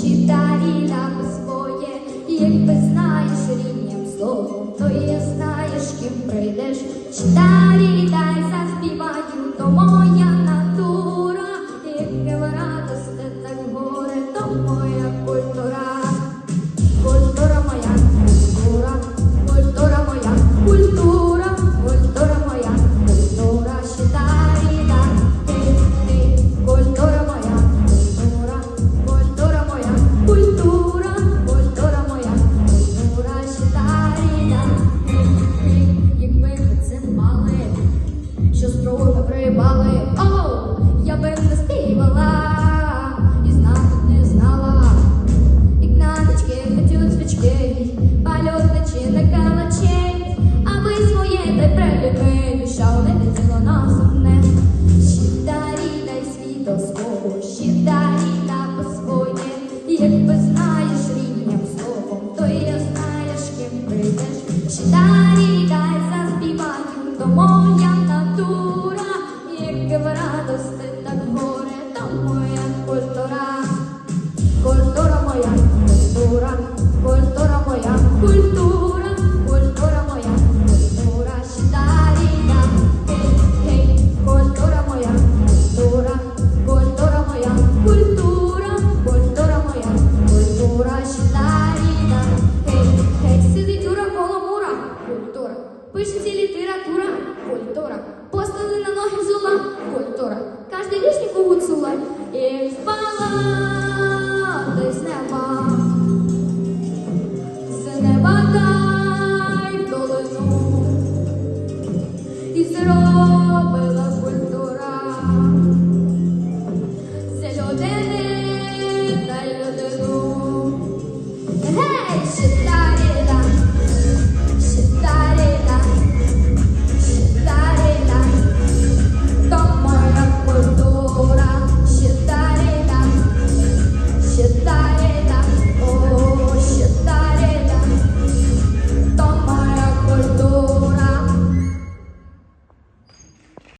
Читай та війна своє, якби знаєш рівням словом, то і знаєш, ким прийдеш. Читай. така честь, а ми своє тепер любимо, що не відділо нам сумне. Щита ріда й світом свого, щита ріда по своє, як без нас. Пишется литература, культура. Посланы на ноги зула, культура. Каждый лишний кугут сула. И впала ты неба. З неба дай долину. І зроб